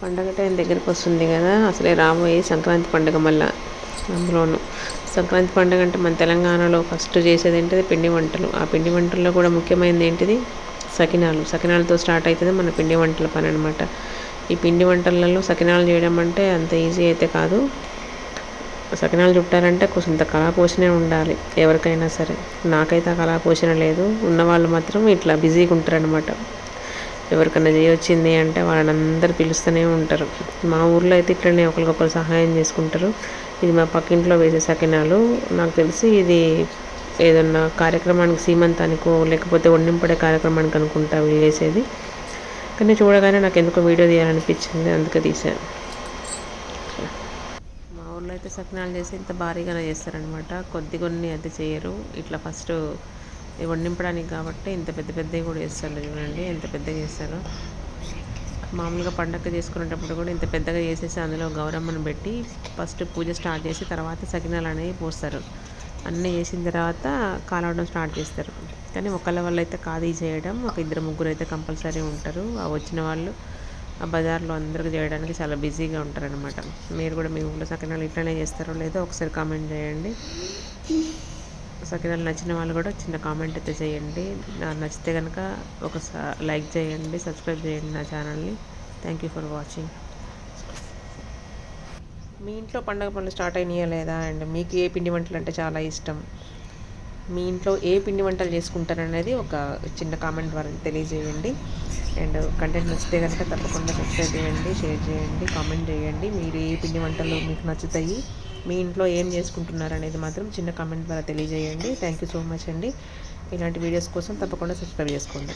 పండగ టైం దగ్గరికి వస్తుంది కదా అసలే రాబోయే సంక్రాంతి పండుగ మళ్ళీ అందులోను. సంక్రాంతి పండుగ అంటే మన తెలంగాణలో ఫస్ట్ చేసేది ఏంటిది? పిండి వంటలు. ఆ పిండి వంటల్లో కూడా ముఖ్యమైనది ఏంటిది? సకినాలు. సకినాలతో స్టార్ట్ అవుతుంది మన పిండి వంటల పని అనమాట ఈ పిండి వంటలలో సకినాలు చేయడం అంటే అంత ఈజీ అయితే కాదు. సకినాలు చుట్టాలంటే కొంత కళాపోషణే ఉండాలి ఎవరికైనా సరే. నాకైతే ఆ కళాపోషణ లేదు. ఉన్నవాళ్ళు మాత్రం ఇట్లా బిజీగా ఉంటారనమాట ఎవరికైనా చేయొచ్చింది అంటే వాళ్ళందరూ అందరు పిలుస్తూనే ఉంటారు. మా ఊర్లో అయితే ఇట్లనే ఒకరికొకరు సహాయం చేసుకుంటారు. ఇది మా పక్కింట్లో వేసే సకినాలు. నాకు తెలిసి ఇది ఏదన్నా కార్యక్రమానికి సీమంతానికో లేకపోతే వండింపడే కార్యక్రమానికి అనుకుంటా వీళ్ళు చేసేది. కానీ చూడగానే నాకు ఎందుకో వీడియో తీయాలనిపించింది అందుకే తీశాను మా ఊర్లో అయితే సకినాలు చేసి ఇంత భారీగానే చేస్తారనమాట కొద్ది కొన్ని అయితే చేయరు. ఇట్లా ఫస్ట్ వండింపడానికి కాబట్టి ఇంత పెద్ద పెద్దవి కూడా చేస్తారు చూడండి ఎంత పెద్దగా చేస్తారు మామూలుగా పండగ చేసుకునేటప్పుడు కూడా ఇంత పెద్దగా చేసేసి అందులో గౌరమ్మను పెట్టి ఫస్ట్ పూజ స్టార్ట్ చేసి తర్వాత సకినాలు అనేవి పోస్తారు. అన్నీ చేసిన తర్వాత కాలవడం స్టార్ట్ చేస్తారు. కానీ ఒకళ్ళ వల్ల అయితే కాదు చేయడం. ఒక ఇద్దరు ముగ్గురు అయితే కంపల్సరీ ఉంటారు. ఆ వచ్చిన వాళ్ళు ఆ బజార్లో అందరికి చేయడానికి చాలా బిజీగా ఉంటారనమాట మీరు కూడా మీ ఊళ్ళో సకినాలు ఇట్లనే చేస్తారో లేదో ఒకసారి కామెంట్ చేయండి. సకినాలు నచ్చిన వాళ్ళు కూడా చిన్న కామెంట్ అయితే చేయండి. నాకు నచ్చితే కనుక ఒకసారి లైక్ చేయండి సబ్స్క్రైబ్ చేయండి నా ఛానల్ని థ్యాంక్ యూ ఫర్ వాచింగ్ మీ ఇంట్లో పండగ పనులు స్టార్ట్ అయినాయా లేదా? అండ్ మీకు ఏ పిండి వంటలు అంటే చాలా ఇష్టం? మీ ఇంట్లో ఏ పిండి వంటలు చేసుకుంటారు అనేది ఒక చిన్న కామెంట్ ద్వారా తెలియజేయండి. అండ్ కంటెంట్ నచ్చితే కనుక తప్పకుండా సబ్స్క్రైబ్ చేయండి షేర్ చేయండి కామెంట్ చేయండి. మీరు ఏ పిండి వంటలు మీకు నచ్చుతాయి? మీ ఇంట్లో ఏం చేసుకుంటున్నారు అనేది మాత్రం చిన్న కామెంట్ ద్వారా తెలియజేయండి. థ్యాంక్ యూ సో మచ్ అండి. ఇలాంటి వీడియోస్ కోసం తప్పకుండా సబ్స్క్రైబ్ చేసుకోండి.